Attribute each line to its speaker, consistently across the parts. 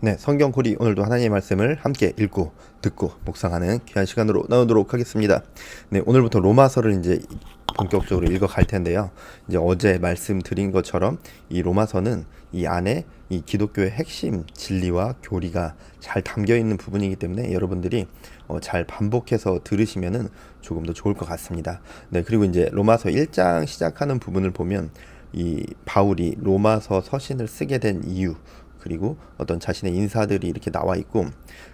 Speaker 1: 네, 성경코리 오늘도 하나님의 말씀을 함께 읽고 듣고 묵상하는 귀한 시간으로 나누도록 하겠습니다. 네, 오늘부터 로마서를 이제 본격적으로 읽어 갈 텐데요. 이제 어제 말씀드린 것처럼 이 로마서는 이 안에 이 기독교의 핵심 진리와 교리가 잘 담겨 있는 부분이기 때문에 여러분들이 어, 잘 반복해서 들으시면은 조금 더 좋을 것 같습니다. 네, 그리고 이제 로마서 1장 시작하는 부분을 보면 이 바울이 로마서 서신을 쓰게 된 이유 그리고 어떤 자신의 인사들이 이렇게 나와 있고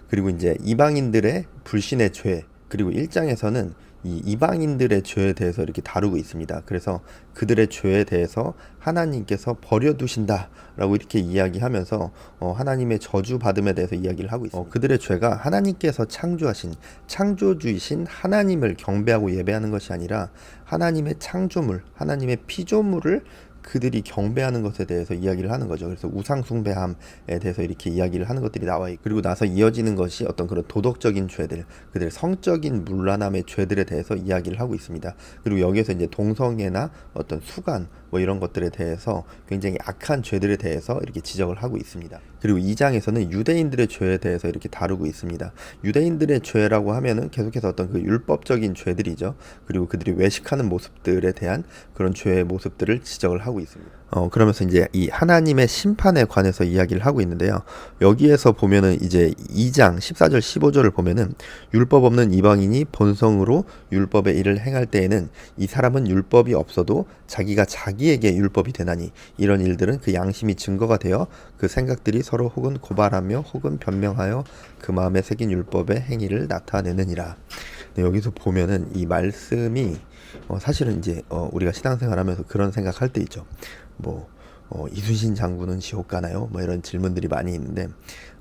Speaker 1: 그리고 이제 이방인들의 불신의 죄 그리고 1장에서는 이 이방인들의 죄에 대해서 이렇게 다루고 있습니다. 그래서 그들의 죄에 대해서 하나님께서 버려두신다라고 이렇게 이야기하면서 어, 하나님의 저주 받음에 대해서 이야기를 하고 있습니다. 어, 그들의 죄가 하나님께서 창조하신 창조주이신 하나님을 경배하고 예배하는 것이 아니라 하나님의 창조물, 하나님의 피조물을 그들이 경배하는 것에 대해서 이야기를 하는 거죠. 그래서 우상 숭배함에 대해서 이렇게 이야기를 하는 것들이 나와 있고 그리고 나서 이어지는 것이 어떤 그런 도덕적인 죄들, 그들의 성적인 문란함의 죄들에 대해서 이야기를 하고 있습니다. 그리고 여기에서 이제 동성애나 어떤 수간 뭐 이런 것들에 대해서 굉장히 악한 죄들에 대해서 이렇게 지적을 하고 있습니다. 그리고 2장에서는 유대인들의 죄에 대해서 이렇게 다루고 있습니다. 유대인들의 죄라고 하면은 계속해서 어떤 그 율법적인 죄들이죠. 그리고 그들이 외식하는 모습들에 대한 그런 죄의 모습들을 지적을 하고 있습니다. 어, 그러면서 이제 이 하나님의 심판에 관해서 이야기를 하고 있는데요. 여기에서 보면은 이제 2장 14절 15절을 보면은 율법 없는 이방인이 본성으로 율법의 일을 행할 때에는 이 사람은 율법이 없어도 자기가 자기에게 율법이 되나니 이런 일들은 그 양심이 증거가 되어 그 생각들이 서로 혹은 고발하며 혹은 변명하여 그 마음에 새긴 율법의 행위를 나타내느니라. 네, 여기서 보면은 이 말씀이 어, 사실은 이제 어, 우리가 신앙생활하면서 그런 생각할 때 있죠. 뭐 어, 이순신 장군은 지옥 가나요? 뭐 이런 질문들이 많이 있는데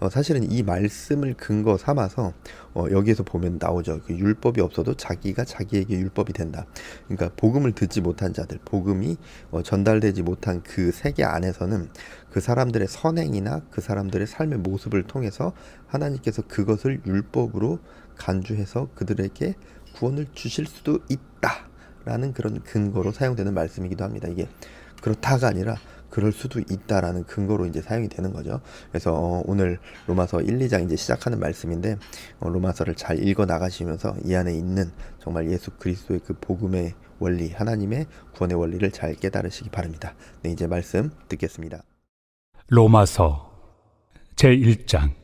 Speaker 1: 어, 사실은 이 말씀을 근거 삼아서 어, 여기에서 보면 나오죠. 그 율법이 없어도 자기가 자기에게 율법이 된다. 그러니까 복음을 듣지 못한 자들, 복음이 어, 전달되지 못한 그 세계 안에서는 그 사람들의 선행이나 그 사람들의 삶의 모습을 통해서 하나님께서 그것을 율법으로 간주해서 그들에게 구원을 주실 수도 있다 라는 그런 근거로 사용되는 말씀이기도 합니다. 이게 그렇다가 아니라 그럴 수도 있다라는 근거로 이제 사용이 되는 거죠. 그래서 어, 오늘 로마서 1, 2장 이제 시작하는 말씀인데 어, 로마서를 잘 읽어 나가시면서 이 안에 있는 정말 예수 그리스도의 그 복음의 원리, 하나님의 구원의 원리를 잘 깨달으시기 바랍니다. 네, 이제 말씀 듣겠습니다.
Speaker 2: 로마서 제 1장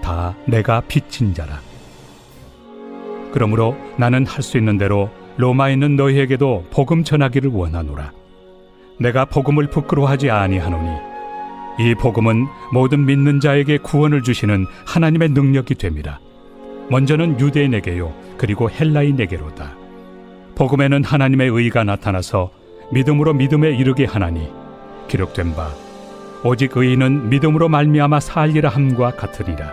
Speaker 2: 다 내가 빚진 자라. 그러므로 나는 할 수 있는 대로 로마에 있는 너희에게도 복음 전하기를 원하노라. 내가 복음을 부끄러워하지 아니하노니 이 복음은 모든 믿는 자에게 구원을 주시는 하나님의 능력이 됨이라. 먼저는 유대인에게요 그리고 헬라인에게로다. 복음에는 하나님의 의가 나타나서 믿음으로 믿음에 이르게 하나니 기록된 바 오직 의인은 믿음으로 말미암아 살리라 함과 같으리라.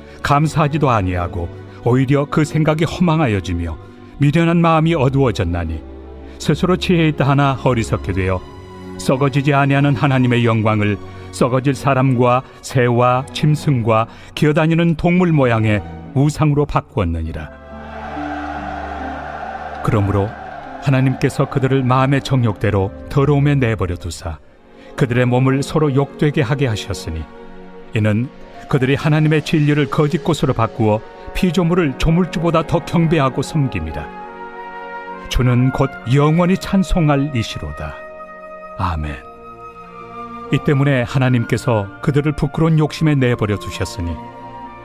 Speaker 2: 감사하지도 아니하고 오히려 그 생각이 허망하여지며 미련한 마음이 어두워졌나니 스스로 지혜 있다 하나 어리석게 되어 썩어지지 아니하는 하나님의 영광을 썩어질 사람과 새와 짐승과 기어다니는 동물 모양의 우상으로 바꾸었느니라. 그러므로 하나님께서 그들을 마음의 정욕대로 더러움에 내버려 두사 그들의 몸을 서로 욕되게 하게 하셨으니 이는 그들이 하나님의 진리를 거짓 곳으로 바꾸어 피조물을 조물주보다 더 경배하고 섬깁니다. 주는 곧 영원히 찬송할 이시로다. 아멘. 이 때문에 하나님께서 그들을 부끄러운 욕심에 내버려 두셨으니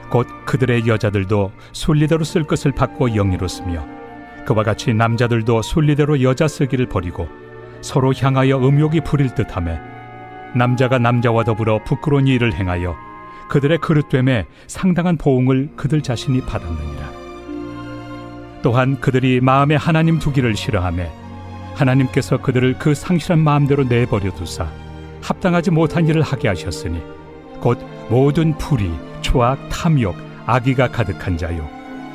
Speaker 2: 곧 그들의 여자들도 순리대로 쓸 것을 받고 영리로 쓰며 그와 같이 남자들도 순리대로 여자 쓰기를 버리고 서로 향하여 음욕이 부릴 듯하며 남자가 남자와 더불어 부끄러운 일을 행하여 그들의 그릇됨에 상당한 보응을 그들 자신이 받았느니라. 또한 그들이 마음에 하나님 두기를 싫어하며 하나님께서 그들을 그 상실한 마음대로 내버려 두사 합당하지 못한 일을 하게 하셨으니 곧 모든 불의, 초악, 탐욕, 악의가 가득한 자요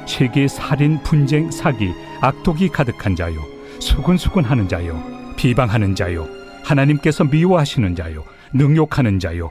Speaker 2: 시기, 살인, 분쟁, 사기, 악독이 가득한 자요 수군수군하는 자요 비방하는 자요 하나님께서 미워하시는 자요 능욕하는 자요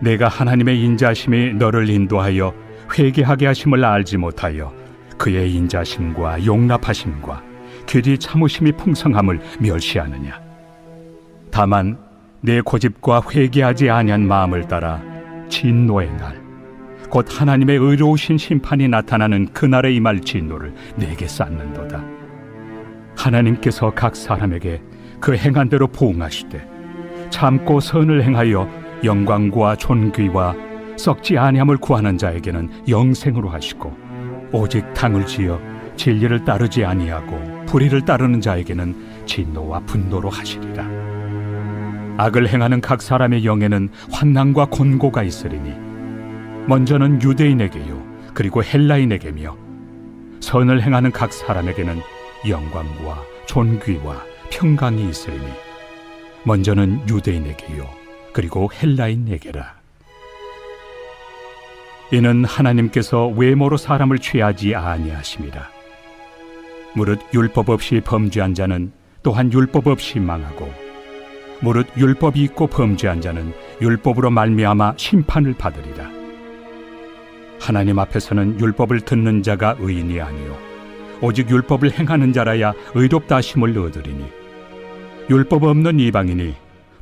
Speaker 2: 내가 하나님의 인자심이 너를 인도하여 회개하게 하심을 알지 못하여 그의 인자심과 용납하심과 길이 참으심이 풍성함을 멸시하느냐? 다만 내 고집과 회개하지 아니한 마음을 따라 진노의 날 곧 하나님의 의로우신 심판이 나타나는 그날에 임할 진노를 내게 쌓는도다. 하나님께서 각 사람에게 그 행한 대로 보응하시되 참고 선을 행하여 영광과 존귀와 썩지 아니함을 구하는 자에게는 영생으로 하시고 오직 당을 지어 진리를 따르지 아니하고 불의를 따르는 자에게는 진노와 분노로 하시리라. 악을 행하는 각 사람의 영에는 환난과 곤고가 있으리니 먼저는 유대인에게요 그리고 헬라인에게며 선을 행하는 각 사람에게는 영광과 존귀와 평강이 있으리니 먼저는 유대인에게요 그리고 헬라인에게라. 이는 하나님께서 외모로 사람을 취하지 아니하심이라 무릇 율법 없이 범죄한 자는 또한 율법 없이 망하고 무릇 율법이 있고 범죄한 자는 율법으로 말미암아 심판을 받으리라. 하나님 앞에서는 율법을 듣는 자가 의인이 아니요 오직 율법을 행하는 자라야 의롭다 하심을 얻으리니 율법 없는 이방인이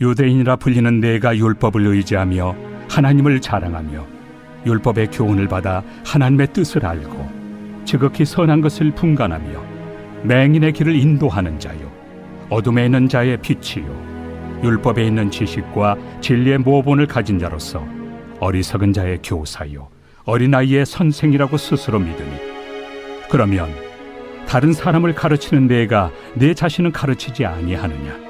Speaker 2: 유대인이라 불리는 내가 율법을 의지하며 하나님을 자랑하며 율법의 교훈을 받아 하나님의 뜻을 알고 지극히 선한 것을 분간하며 맹인의 길을 인도하는 자요. 어둠에 있는 자의 빛이요. 율법에 있는 지식과 진리의 모본을 가진 자로서 어리석은 자의 교사요. 어린아이의 선생이라고 스스로 믿으니. 그러면 다른 사람을 가르치는 내가 내 자신은 가르치지 아니하느냐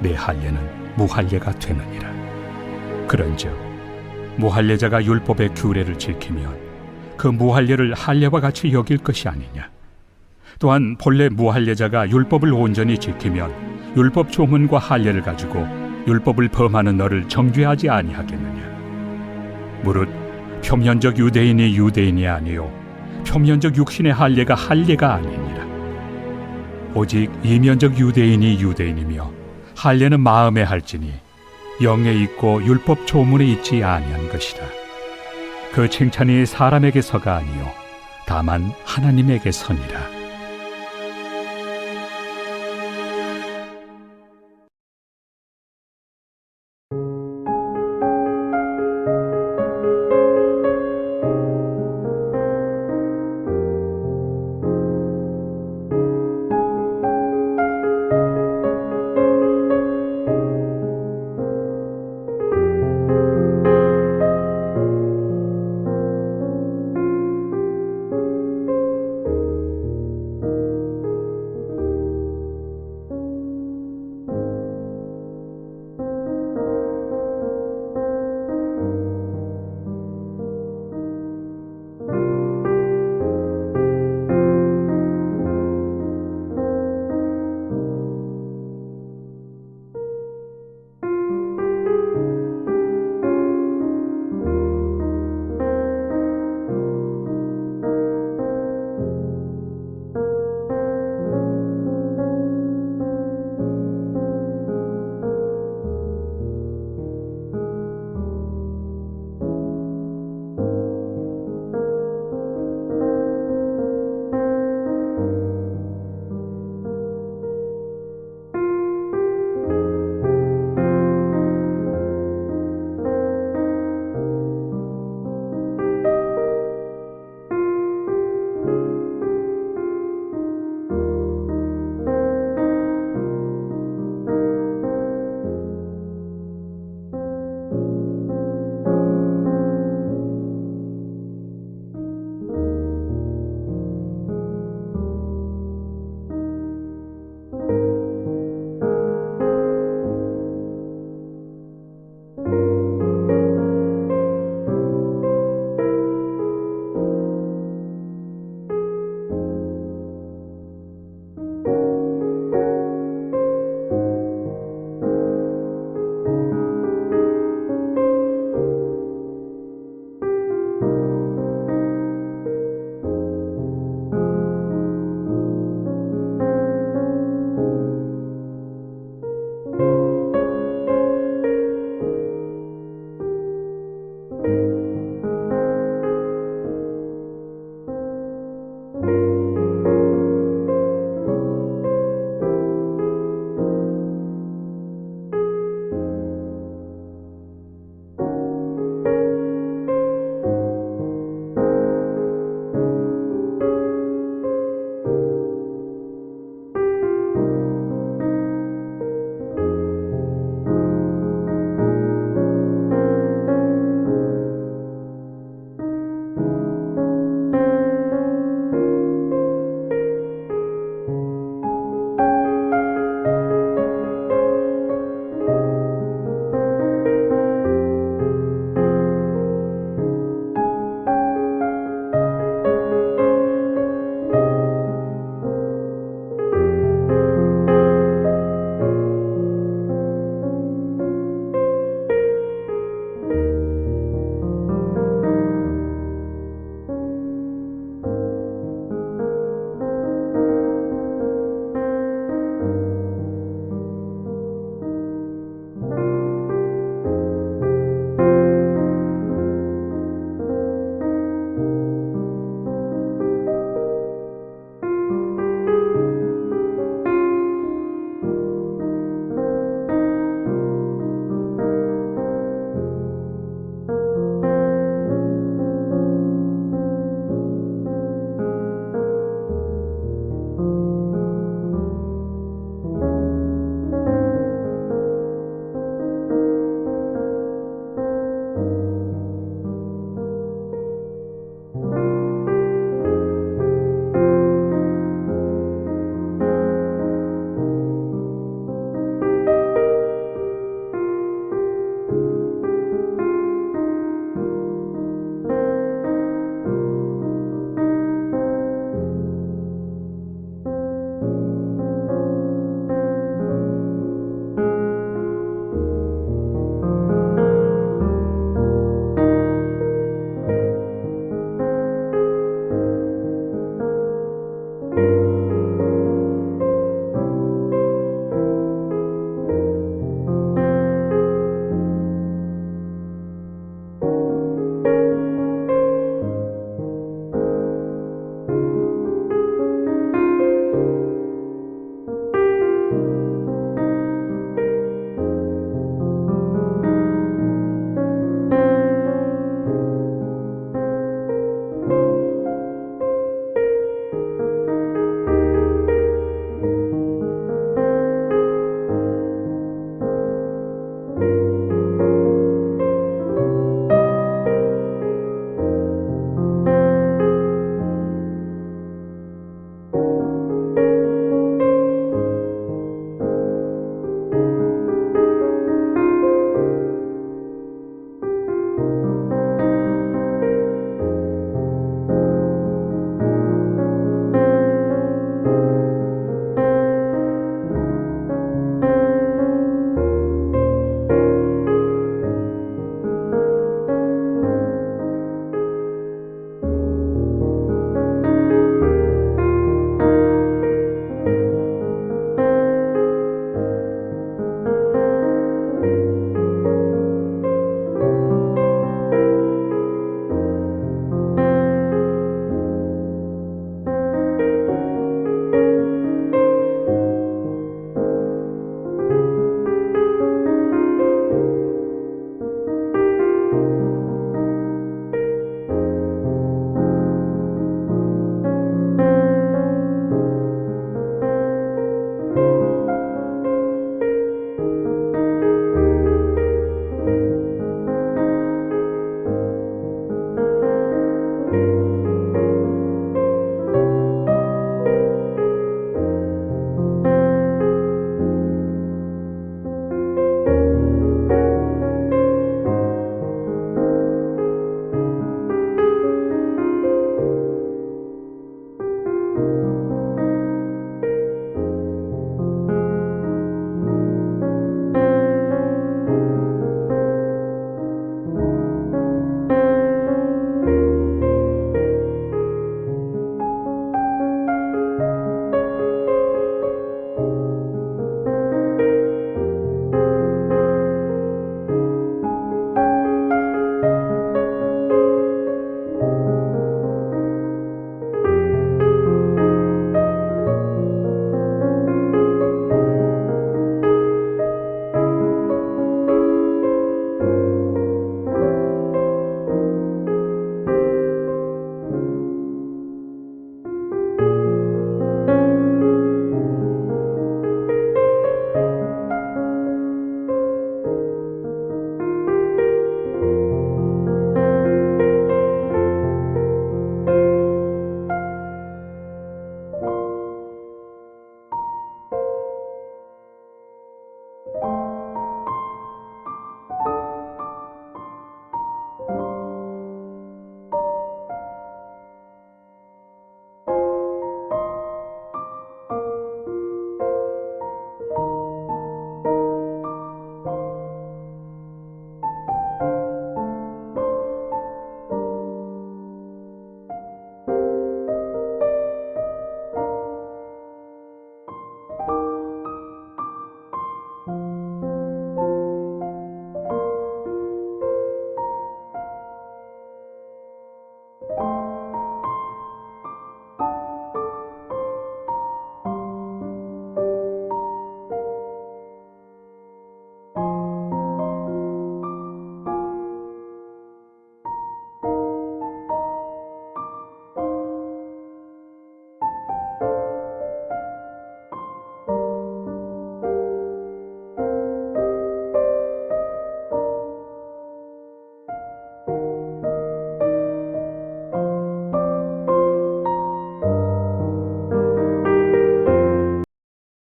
Speaker 2: 내 할례는 무할례가 되느니라. 그런즉 무할례자가 율법의 규례를 지키면 그 무할례를 할례와 같이 여길 것이 아니냐? 또한 본래 무할례자가 율법을 온전히 지키면 율법 조문과 할례를 가지고 율법을 범하는 너를 정죄하지 아니하겠느냐? 무릇 표면적 유대인이 유대인이 아니요 표면적 육신의 할례가 할례가 아니니라. 오직 이면적 유대인이 유대인이며 할례는 마음에 할지니 영에 있고 율법 조문에 있지 아니한 것이라. 그 칭찬이 사람에게서가 아니요 다만 하나님에게서니라